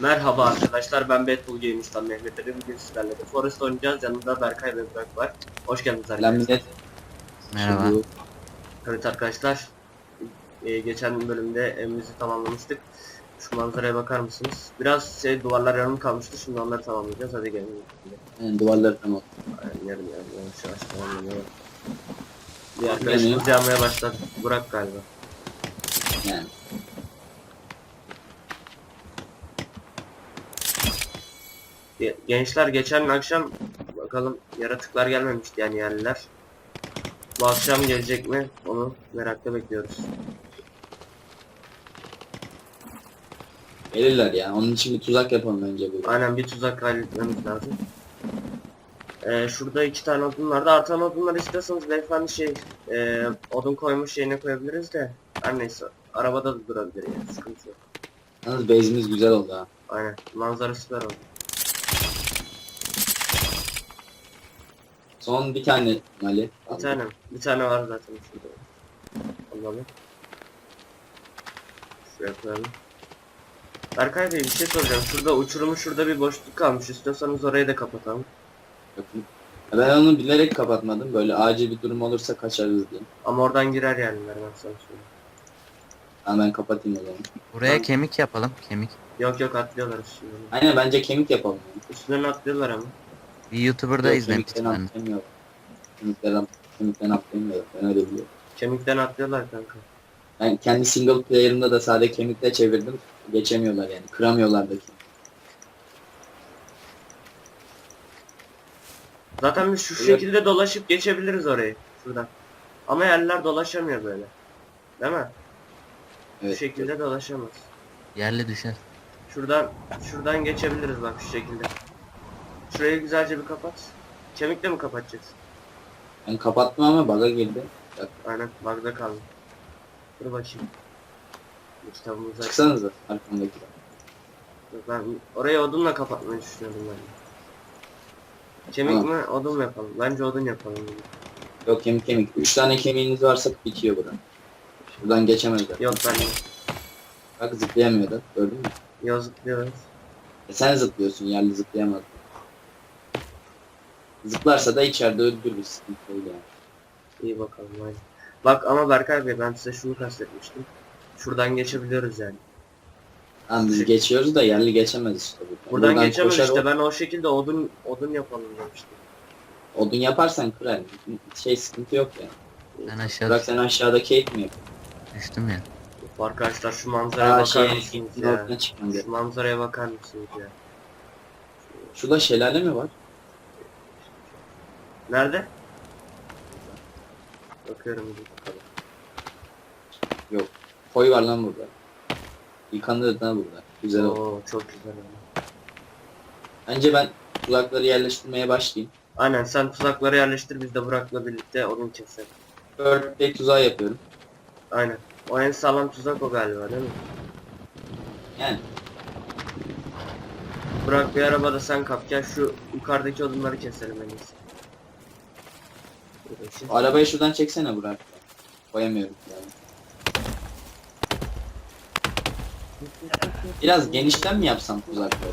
Merhaba arkadaşlar ben Battle Gamers'tan Mehmet Ali bugün sizlerle de Forest oynayacağız. Yanımda Berkay ve Burak var. Hoş geldiniz arkadaşlar. millet. Merhaba. Şimdi Evet arkadaşlar e, geçen bölümde evimizi tamamlamıştık. Şu manzaraya bakar mısınız? Biraz şey duvarlar yarım kalmıştı. Şimdi onları tamamlayacağız. Hadi gelin. Yani duvarları tamam. Aynen yarım yarım yavaş yavaş tamamlanıyor. Bir arkadaşımız yanmaya başladı. Burak galiba. Yani. Gençler geçen akşam bakalım yaratıklar gelmemişti yani yerliler. Bu akşam gelecek mi? Onu merakla bekliyoruz. Gelirler ya. Onun için bir tuzak yapalım önce bu. Aynen bir tuzak halletmemiz lazım. Ee, şurada iki tane odun vardı. Artan odunlar istiyorsanız beyefendi şey e, odun koymuş şeyine koyabiliriz de. Her neyse arabada da durabilir yani sıkıntı yok. Yalnız base'imiz güzel oldu ha. Aynen manzara süper oldu. Son bir tane Ali. Bir tane bir tane var zaten şurada. Alalım. Şuraya koyalım. Berkay Bey bir şey soracağım. Şurada uçurumu şurada bir boşluk kalmış. İstiyorsanız orayı da kapatalım. Bakın. Ben onu bilerek kapatmadım. Böyle acil bir durum olursa kaçarız diye. Ama oradan girer yerliler ben sana söyleyeyim. Ama ben kapatayım o zaman. Buraya Tamam. kemik yapalım. Kemik. Yok yok atlıyorlar üstünden. Aynen bence kemik yapalım. Yani. Üstünden atlıyorlar ama. Bir YouTuber'da izlemiştim kemikten ben. atlayamıyorum. Kemikten, kemikten atlayamıyorum. Ben öyle biliyorum. Kemikten atlıyorlar kanka. Ben kendi single player'ımda da sadece kemikle çevirdim. Geçemiyorlar yani. Kıramıyorlar da kemik. Zaten biz şu Evet. şekilde dolaşıp geçebiliriz orayı. Şuradan. Ama yerliler dolaşamıyor böyle. Değil mi? Bu Evet. şekilde dolaşamaz. Yerli düşer. Şuradan şuradan geçebiliriz bak şu şekilde. Şurayı güzelce bir kapat. Kemikle mi kapatacaksın? Ben kapattım ama bug'a girdi. Bak, Aynen bug'da kaldım. Dur bakayım. Kitabımızı aç. Çıksanıza arkamdaki. Ben orayı odunla kapatmayı düşünüyordum ben. Kemik mi odun mu yapalım? Bence odun yapalım. Yok kemik kemik. Üç tane kemiğiniz varsa bitiyor buradan. Buradan geçemezler. Yok ben. Bak zıplayamıyor da. Gördün mü? Yazıklıyoruz. E sen zıplıyorsun yerli zıplayamaz. Zıplarsa da içeride öldürürüz. Sıkıntı değil yani. İyi bakalım hadi. Bak ama Berkay Bey ben size şunu kastetmiştim. Şuradan geçebiliyoruz yani. Tamam biz geçiyoruz da yerli geçemez işte. Buradan, Buradan, geçemez koşar işte ben o şekilde odun odun yapalım demiştim. Odun yaparsan kırar. Şey sıkıntı yok ya. Ben aşağı Bırak sen aşağıda kate mi yapıyorsun? düştüm ya. Arkadaşlar şu manzaraya Aa bakar şey mısınız ya? altına çıkman gerek. Şu manzaraya bakar mısınız ya? Şurada şelale mi var? Nerede? Bakıyorum bir bakalım. Koy var lan burada. Yıkandı da burada. Güzel oldu. Oo çok güzel oldu. Bence ben kulakları yerleştirmeye başlayayım. Aynen sen tuzakları yerleştir biz de Burak'la birlikte odun keselim. Birthday tuzağı yapıyorum. Aynen. O en sağlam tuzak o galiba değil mi? Yani Burak bir arabada sen kap gel şu yukarıdaki odunları keselim en iyisi. Burası. arabayı şuradan çeksene Burak. Koyamıyorum yani. Biraz genişten mi yapsam tuzakları?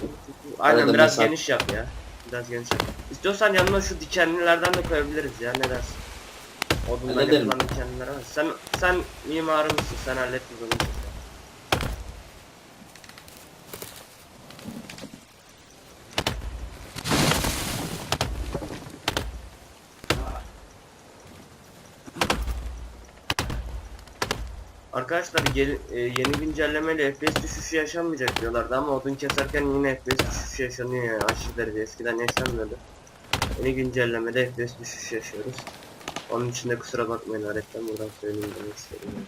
Aynen Arada biraz mesafe- geniş yap ya. Biraz geniş yap. İstiyorsan yanına şu dikenlilerden de koyabiliriz ya ne dersin? Odundan Hallederim. yapılan dikenliler var. Sen sen mimarı mısın? Sen hallet onu. Arkadaşlar gel- e, yeni güncellemeyle FPS düşüşü yaşanmayacak diyorlardı ama odun keserken yine FPS düşüşü yaşanıyor yani aşırı derece eskiden yaşanmıyordu. Yeni güncellemede FPS düşüşü yaşıyoruz. Onun için de kusura bakmayın öğretmen buradan söyleyeyim demek istedim. yani.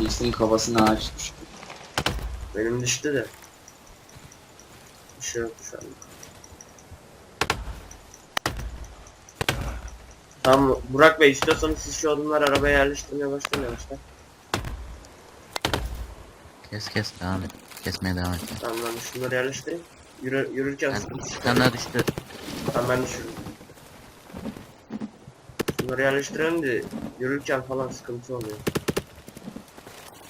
Birisinin kafasına ağaç düştü. Benim düştü de. Bir şey yok şu an. Tamam Burak Bey istiyorsanız siz şu odunları arabaya yerleştirmeye başlayın yavaştan. Kes kes devam et. Kesmeye devam et. Tamam ben şunları yerleştireyim. Yürü, yürürken Ben, sıkıntı düştü. Tamam ben düşürdüm. Şunları yerleştirelim de yürürken falan sıkıntı oluyor.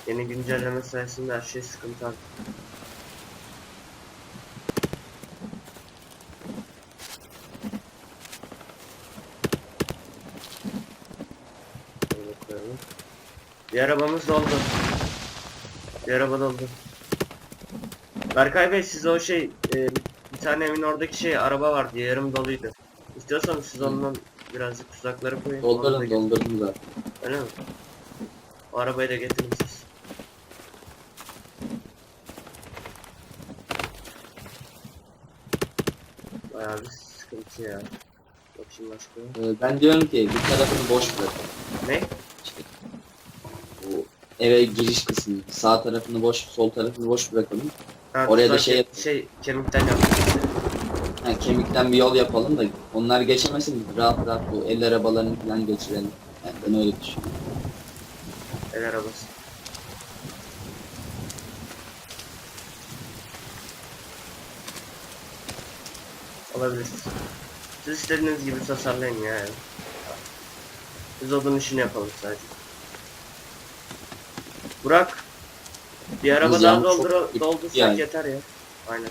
Yeni güncelleme sayesinde her şey sıkıntı artık. Şöyle koyalım. Bir arabamız doldu. Bir araba doldu. Berkay Bey siz o şey e, bir tane evin oradaki şey araba vardı yarım doluydu. İstiyorsanız siz ondan birazcık tuzakları koyun. da getirin. doldurdum zaten. Öyle mi? O arabayı da getirin siz. Bayağı bir sıkıntı ya. Bakayım başka. Ee, ben diyorum ki bir tarafını boş bırakın. Ne? Eve giriş kısmı sağ tarafını boş sol tarafını boş bırakalım. Ha, Oraya da şey yap- şey kemikten yaptık. Ha, kemikten bir yol yapalım da onlar geçemesin rahat rahat bu el arabalarını falan geçirelim. Yani ben öyle düşünüyorum. El arabası. Olabilir. Siz istediğiniz gibi tasarlayın ya. Biz odun işini yapalım sadece. Burak. Bir araba Yalnız daha çok doldur doldursak yani. yeter ya. Aynen.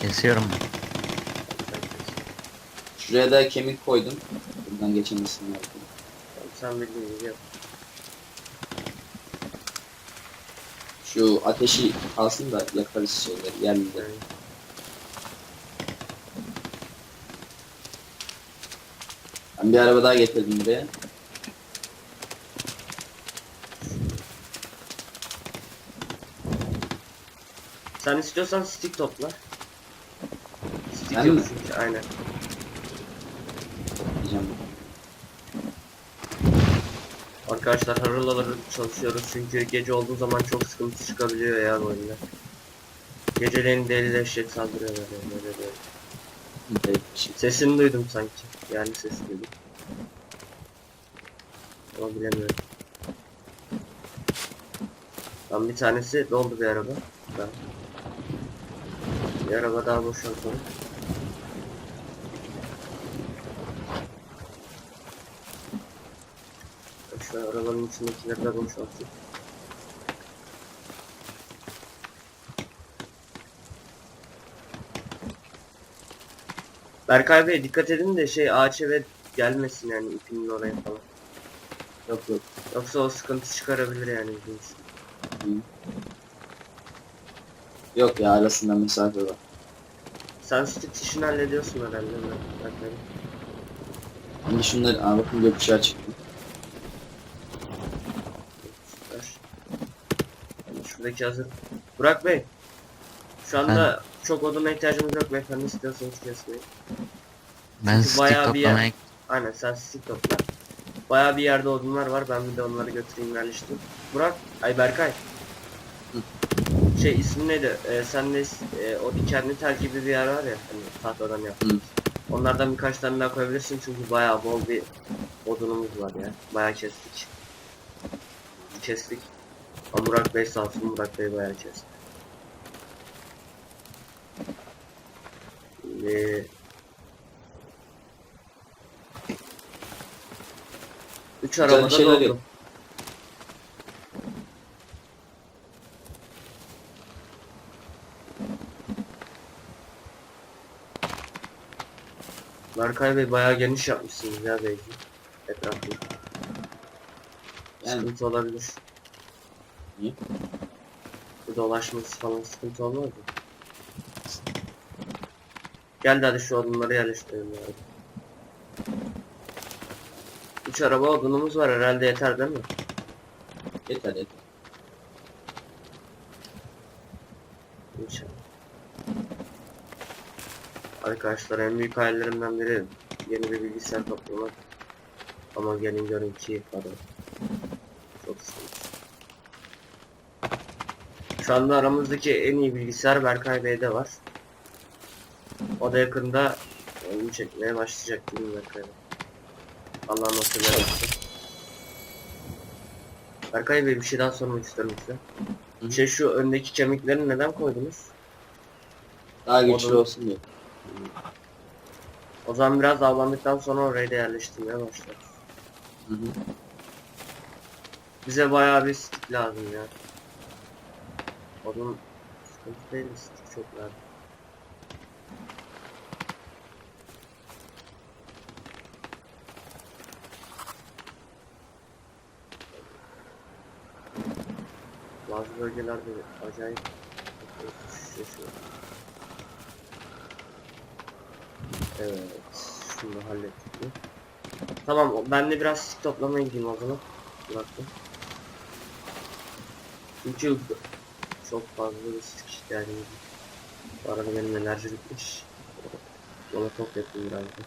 Kesiyorum. Şuraya da kemik koydum. Buradan geçemesinler. Tamam, sen bildiğin gibi yap. Şu ateşi kalsın da yakarız şeyleri yerlileri. Yani. Ben bir araba daha getirdim buraya. Sen istiyorsan stick topla. Stick Ben yok mi? çünkü aynen. Diyeceğim. Arkadaşlar harıl harıl çalışıyoruz çünkü gece olduğu zaman çok sıkıntı çıkabiliyor ya bu oyunda. Geceleyin deli dehşet saldırıyorlar yani öyle böyle. Şey. Sesini duydum sanki. Yani sesi duydum. Ama bilemiyorum. Tam bir tanesi doldu bir araba. Ben. Bir araba daha boşaltalım. Şu arabanın içindekileri de boşaltayım. Berkay Bey dikkat edin de şey ağaç gelmesin yani ipinin oraya falan. Yok yok. Yoksa o sıkıntı çıkarabilir yani bizim için. Hı. Yok ya arasında mesafe var. Sen stick işini hallediyorsun herhalde Bey. Şimdi şunları aa bakın gökkuşağı çıktı. Süper. Yani Şuradaki hazır. Burak Bey. Şu anda çok oduna ihtiyacımız yok beyefendi istiyorsanız kesmeyin. Ben Çünkü bayağı stick bir yer- toplamaya Aynen sen stick topla. Bayağı bir yerde odunlar var ben bir de onları götüreyim yerleştireyim. Burak, ay Berkay. Hı. Şey ismi neydi? Ee, sen de e, o dikenli tel gibi bir yer var ya hani tahtadan yaptığımız. Onlardan birkaç tane daha koyabilirsin çünkü bayağı bol bir odunumuz var ya. Bayağı kestik. Kestik. Ama Burak Bey sağ olsun Burak Bey bayağı kesti. Şimdi... Üç arabada doldu. Berkay Bey bayağı geniş yapmışsınız ya belki. Etrafını. Yani Sıkıntı olabilir. Niye? Bu dolaşması falan sıkıntı olmaz mı? Gel de hadi şu odunları yerleştirelim ya. Üç araba odunumuz var herhalde yeter değil mi? yeter yeter. İnşallah. Arkadaşlar en büyük hayallerimden biri yeni bir bilgisayar toplamak. Ama gelin görün ki para. Çok sıkıntı. Şu anda aramızdaki en iyi bilgisayar Berkay Bey'de var. O da yakında oyun çekmeye başlayacak değil mi Berkay Bey? Allah nasip ederse. Berkay Bey bir şey daha sormak istiyorum size. Şey şu öndeki kemikleri neden koydunuz? Daha güçlü Odun. olsun diye. O zaman biraz avlandıktan sonra orayı da yerleştirmeye başlarız. Hı hı. Bize bayağı bir stick lazım ya. Onun sıkıntı değil mi? Stick çok lazım. Bazı bölgelerde acayip yaşıyor. Evet, şunu hallettik? Tamam, ben de biraz stick toplamaya gideyim o zaman. Bıraktım. Çünkü çok fazla bir stick ihtiyacımız var. Bu arada benim enerji bitmiş. Ona top yapayım biraz da.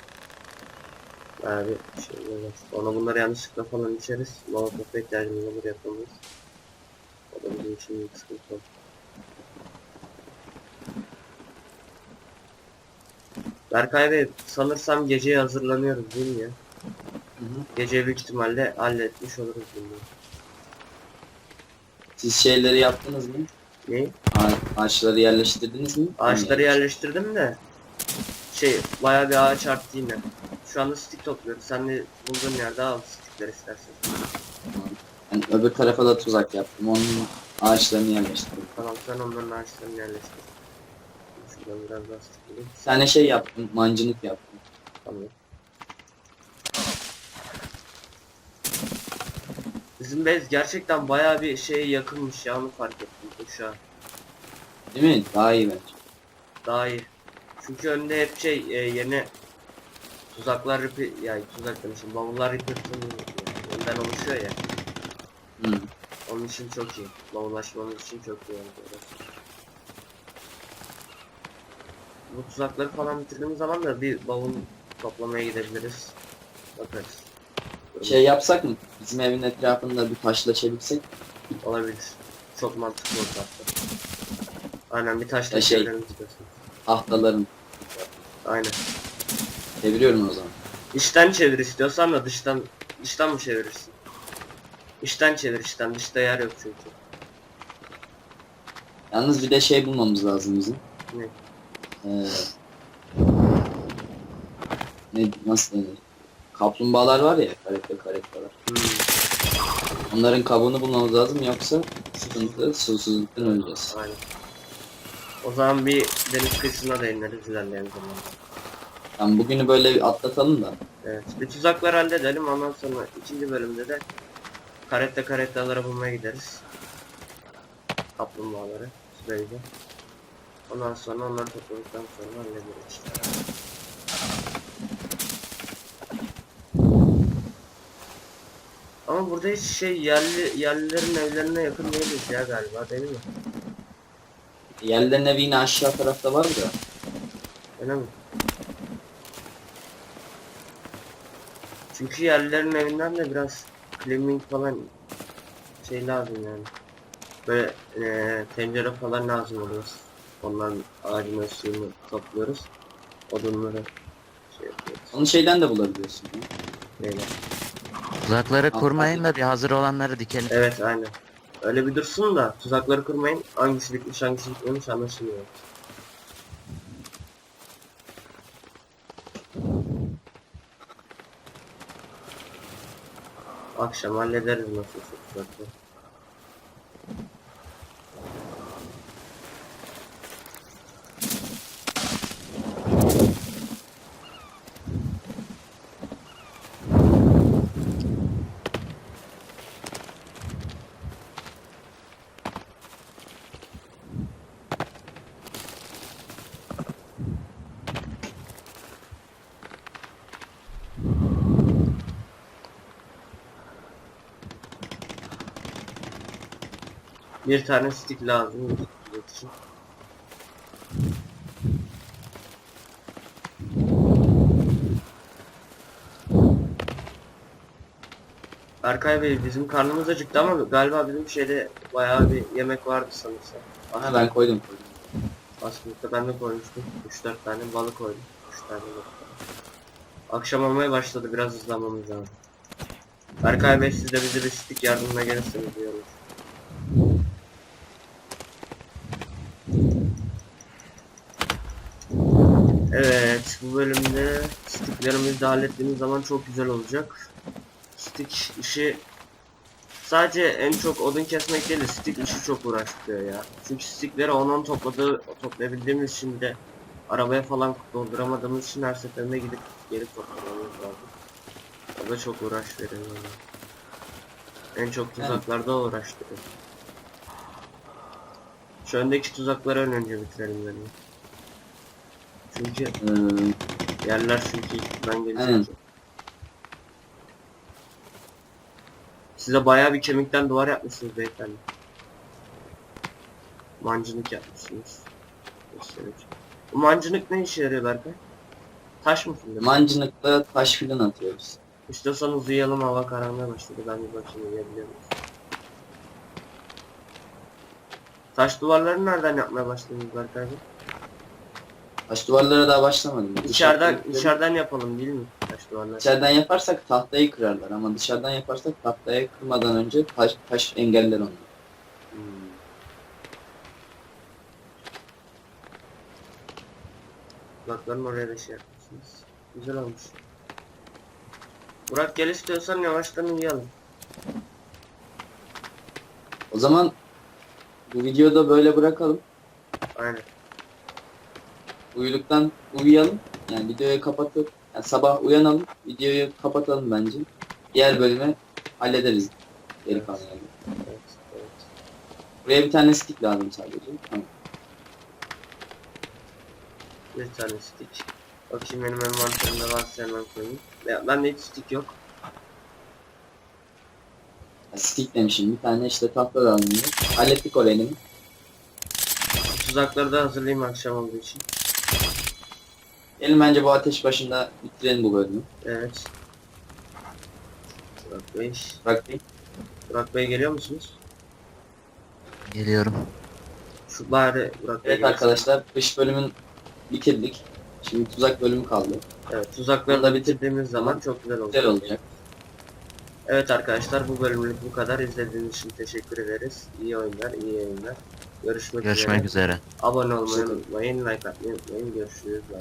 Bayağı bir şey böyle. Ona bunları yanlışlıkla falan içeriz. Molotof'a ihtiyacımız olur yapamayız. O da bizim için büyük sıkıntı olur. Berkay Bey sanırsam geceye hazırlanıyoruz değil mi ya? Hı hı. Gece büyük ihtimalle halletmiş oluruz bunu. Siz şeyleri yaptınız mı? Ne? Ağ- Ağaçları yerleştirdiniz mi? Ağaçları yerleştirdim de şey bayağı bir ağaç arttı yine. Şu anda stick topluyoruz. Sen de bulduğun yerde al stickler istersen. Yani öbür tarafa da tuzak yaptım. Onun ağaçlarını yerleştirdim. Tamam sen onların ağaçlarını yerleştir. Şuradan biraz daha. Bir tane şey yaptım. Mancınık yaptım. Tamam. Bizim bez gerçekten bayağı bir şeye yakınmış ya onu fark ettim uşağa. Değil mi? Daha iyi bence. Daha iyi. Çünkü önünde hep şey e, yeni tuzaklar ripi yani tuzak demişim bavullar ripperton önden oluşuyor ya. Hı. Onun için çok iyi. Bavullaşmamız için çok iyi oldu. Bu tuzakları falan bitirdiğimiz zaman da bir bavul toplamaya gidebiliriz. Bakarız. Şey yapsak mı? Bizim evin etrafında bir taşlaşabilsek. Olabilir. Çok mantıklı oldu hatta. Aynen bir taşla Ya şey- çevirelim istiyorsun. Tahtaların. Aynen. Çeviriyorum o zaman. İçten çevir istiyorsan da dıştan dıştan mı çevirirsin? İçten çevir içten dışta yer yok çünkü. Yalnız bir de şey bulmamız lazım bizim. Ne? Ee, ne nasıl denir? Kaplumbağalar var ya, karekle karekler. Hmm. Onların kabuğunu bulmamız lazım yoksa sıkıntı, susuzluktan öleceğiz. Aynen. O zaman bir deniz kıyısına da ineriz ilerleyen zamanda. Yani bugünü böyle bir atlatalım da. Evet. Bir tuzaklar halledelim ondan sonra ikinci bölümde de karette karettaları bulmaya gideriz. Kaplumbağaları süreyce. Ondan sonra onları topladıktan sonra hallederiz. Ama burada hiç şey yerli yerlilerin evlerine yakın değiliz ya galiba değil mi? Yerlerin evi yine aşağı tarafta var da. Öyle mi? Çünkü yerlilerin evinden de biraz cleaning falan şey lazım yani. Böyle eee, tencere falan lazım oluyor. Onların ağacın suyunu topluyoruz. Odunları şey yapıyoruz. Onu şeyden de bulabiliyorsun. ya. Neyle? Tuzakları kurmayın da bir hazır olanları dikelim. Evet aynen. Öyle bir dursun da tuzakları kurmayın. Hangisi bitmiş hangisi bitmemiş anlaşılmıyor. Akşam hallederiz nasıl tuzakları. Bir tane stick lazım için. Berkay Bey bizim karnımız acıktı ama galiba bizim şeyde bayağı bir yemek vardı sanırsam. Aha ben koydum koydum. Aslında ben de koymuştum. 3-4 tane balık koydum. 3 tane balık. Akşam olmaya başladı. Biraz hızlanmamız lazım. Berkay Bey siz de bize bir stick yardımına gelirseniz iyi olur. Evet, bu bölümde sticklerimizi de hallettiğimiz zaman çok güzel olacak. Stick işi Sadece en çok odun kesmek değil de stick işi çok uğraştırıyor ya. Çünkü stickleri 10-10 topladığı, toplayabildiğimiz için de arabaya falan dolduramadığımız için her seferinde gidip geri toplamamız lazım. O da çok uğraş veriyor bana. En çok tuzaklarda uğraştırıyor. Şu öndeki tuzakları ön önce bitirelim benim. Çünkü Ee, yerler çünkü ben gelecek. Aynen. Size bayağı bir kemikten duvar yapmışsınız beyefendi. Mancınık yapmışsınız. Göstereyim. Bu mancınık ne işe yarıyor Berkay? Taş mı fırlıyor? mancınıkla taş filan atıyoruz. İstiyorsanız uyuyalım hava karanlığa başladı. Ben bir bakayım uyuyabiliyor? Taş duvarları nereden yapmaya başladınız Berkay Bey? Taş duvarlara daha başlamadım. İçeriden, Dışarıda- içeriden yapalım değil mi? Taş duvarları. İçeriden yaparsak tahtayı kırarlar ama dışarıdan yaparsak tahtayı kırmadan önce taş, taş engeller onu. Hmm. Kulakların oraya da şey yapmışsınız. Güzel olmuş. Burak gel istiyorsan yavaştan uyuyalım. O zaman bu videoda böyle bırakalım. Aynen. Uyuduktan uyuyalım. Yani videoyu kapatıp yani sabah uyanalım. Videoyu kapatalım bence. Diğer bölümü hallederiz. Geri Evet. kalanını. Evet, evet. Buraya bir tane stick lazım sadece. Tamam. Bir tane stick. Bakayım benim envanterimde varsa hemen koyayım. Ya, bende hiç stick yok. Ya stick demişim. Bir tane işte tahta lazım. Hallettik orayı. Tuzakları da hazırlayayım akşam olduğu için. Gelin bence bu ateş başında bitirelim bu bölümü. Evet. Burak Bey. Bak bir. Burak Bey geliyor musunuz? Geliyorum. Şu bari Burak Bey Evet gelsin. arkadaşlar dış bölümün bitirdik. Şimdi tuzak bölümü kaldı. Evet tuzakları da bitirdiğimiz zaman çok güzel olacak. Güzel olacak. Evet arkadaşlar bu bölümlük bu kadar. İzlediğiniz için teşekkür ederiz. İyi oyunlar, iyi yayınlar. Görüşmek, Görüşmek üzere. üzere. Abone olmayı unutmayın, like atmayı unutmayın. Görüşürüz.